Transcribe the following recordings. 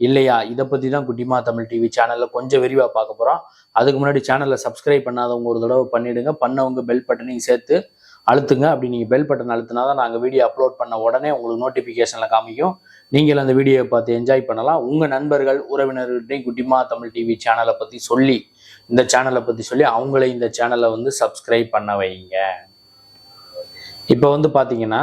இல்லையா? இதை பற்றி தான் குட்டிமா தமிழ் டிவி சேனலில் கொஞ்சம் விரிவாக பார்க்க போகிறோம் அதுக்கு முன்னாடி சேனலை சப்ஸ்கிரைப் பண்ணாதவங்க ஒரு தடவை பண்ணிவிடுங்க பண்ணவங்க பெல் பட்டனையும் சேர்த்து அழுத்துங்க. அப்படி நீங்கள் பெல் பட்டன் அழுத்தினா தான் நாங்கள் வீடியோ அப்லோட் பண்ண உடனே உங்களுக்கு நோட்டிஃபிகேஷனில் காமிக்கும். நீங்கள் அந்த வீடியோவை பார்த்து என்ஜாய் பண்ணலாம். உங்கள் நண்பர்கள் உறவினர்கிட்டையும் குட்டிமா தமிழ் டிவி சேனலை பற்றி சொல்லி இந்த சேனலை பற்றி சொல்லி அவங்களே இந்த சேனலை வந்து சப்ஸ்கிரைப் பண்ண வைங்க. இப்போ வந்து பார்த்தீங்கன்னா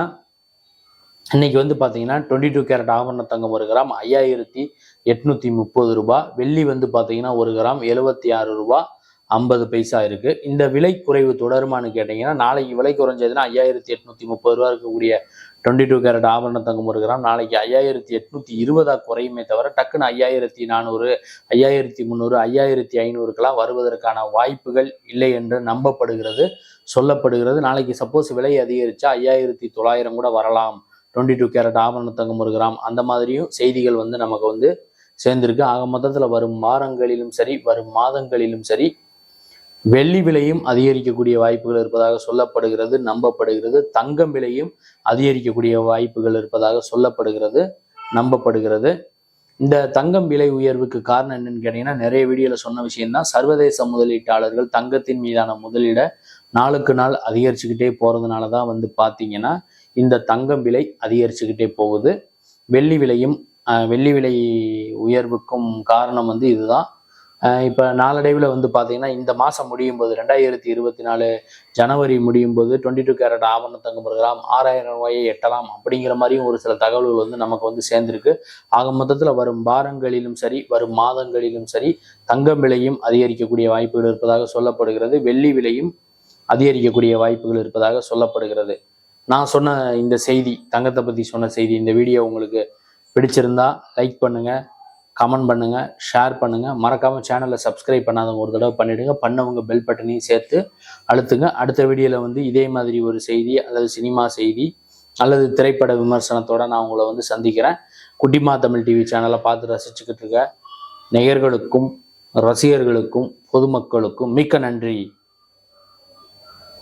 இன்னைக்கு வந்து பார்த்தீங்கன்னா டுவெண்ட்டி டூ கேரட் ஆபரண தங்கம் ஒரு கிராம் ஐயாயிரத்தி எட்நூத்தி முப்பது ரூபாய் வெள்ளி வந்து பார்த்தீங்கன்னா ஒரு கிராம் எழுபத்தி ஆறு ரூபாய் ஐம்பது பைசா இருக்கு. இந்த விலை குறைவு தொடருமான்னு கேட்டீங்கன்னா நாளைக்கு விலை குறைஞ்சதுன்னா ஐயாயிரத்தி எட்நூத்தி முப்பது ரூபா இருக்கக்கூடிய டுவெண்ட்டி டூ கேரட் ஆபரண தங்கம் ஒரு கிராம் நாளைக்கு ஐயாயிரத்தி எட்நூத்தி இருபதா குறையுமே தவிர டக்குன்னு ஐயாயிரத்தி நானூறு ஐயாயிரத்தி முந்நூறு ஐயாயிரத்தி ஐநூறுக்கெல்லாம் வருவதற்கான வாய்ப்புகள் இல்லை என்று நம்பப்படுகிறது சொல்லப்படுகிறது. நாளைக்கு சப்போஸ் விலை அதிகரிச்சா ஐயாயிரத்தி தொள்ளாயிரம் கூட வரலாம். டுவெண்ட்டி டூ கேரட் ஆபரண தங்கம் ஒரு கிராம். அந்த மாதிரியும் செய்திகள் வந்து நமக்கு வந்து சேர்ந்திருக்கு. ஆக மொத்தத்தில் வரும் வாரங்களிலும் சரி வரும் மாதங்களிலும் சரி வெள்ளி விலையும் அதிகரிக்கக்கூடிய வாய்ப்புகள் இருப்பதாக சொல்லப்படுகிறது நம்பப்படுகிறது. தங்கம் விலையும் அதிகரிக்கக்கூடிய வாய்ப்புகள் இருப்பதாக சொல்லப்படுகிறது நம்பப்படுகிறது. இந்த தங்கம் விலை உயர்வுக்கு காரணம் என்னன்னு கேட்டீங்கன்னா நிறைய வீடியோல சொன்ன விஷயம்தான். சர்வதேச முதலீட்டாளர்கள் தங்கத்தின் மீதான முதலீடை நாளுக்கு நாள் அதிகரிச்சுக்கிட்டே போறதுனால தான் வந்து பார்த்தீங்கன்னா இந்த தங்கம் விலை அதிகரிச்சுக்கிட்டே போகுது. வெள்ளி விலையும் வெள்ளி விலை உயர்வுக்கும் காரணம் வந்து இதுதான். இப்போ நாளடைவில் வந்து பார்த்தீங்கன்னா இந்த மாதம் முடியும் போது ரெண்டாயிரத்தி இருபத்தி நாலு ஜனவரி முடியும் போது டுவெண்ட்டி டூ கேரட் ஆவண தங்கம் ஒரு ஆறாயிரம் ரூபாயை எட்டலாம் அப்படிங்கிற மாதிரியும் ஒரு சில தகவல்கள் வந்து நமக்கு வந்து சேர்ந்திருக்கு. ஆக மொத்தத்தில் வரும் வாரங்களிலும் சரி வரும் மாதங்களிலும் சரி தங்கம் விலையும் அதிகரிக்கக்கூடிய வாய்ப்புகள் இருப்பதாக சொல்லப்படுகிறது. வெள்ளி விலையும் அதிகரிக்கக்கூடிய வாய்ப்புகள் இருப்பதாக சொல்லப்படுகிறது. நான் சொன்ன இந்த செய்தி தங்கத்தை பற்றி சொன்ன செய்தி இந்த வீடியோ உங்களுக்கு பிடிச்சிருந்தா லைக் பண்ணுங்கள் கமெண்ட் பண்ணுங்கள் ஷேர் பண்ணுங்கள் மறக்காமல் சேனலை சப்ஸ்கிரைப் பண்ணாதவங்க ஒரு தடவை பண்ணிவிடுங்க பண்ணவங்க பெல் பட்டனையும் சேர்த்து அழுத்துங்க. அடுத்த வீடியோவில் வந்து இதே மாதிரி ஒரு செய்தி அல்லது சினிமா செய்தி அல்லது திரைப்பட விமர்சனத்தோட நான் உங்களை வந்து சந்திக்கிறேன். குட்டிமா தமிழ் டிவி சேனலை பார்த்து ரசிச்சுக்கிட்டு இருக்க நேயர்களுக்கும் ரசிகர்களுக்கும் பொதுமக்களுக்கும் மிக்க நன்றி.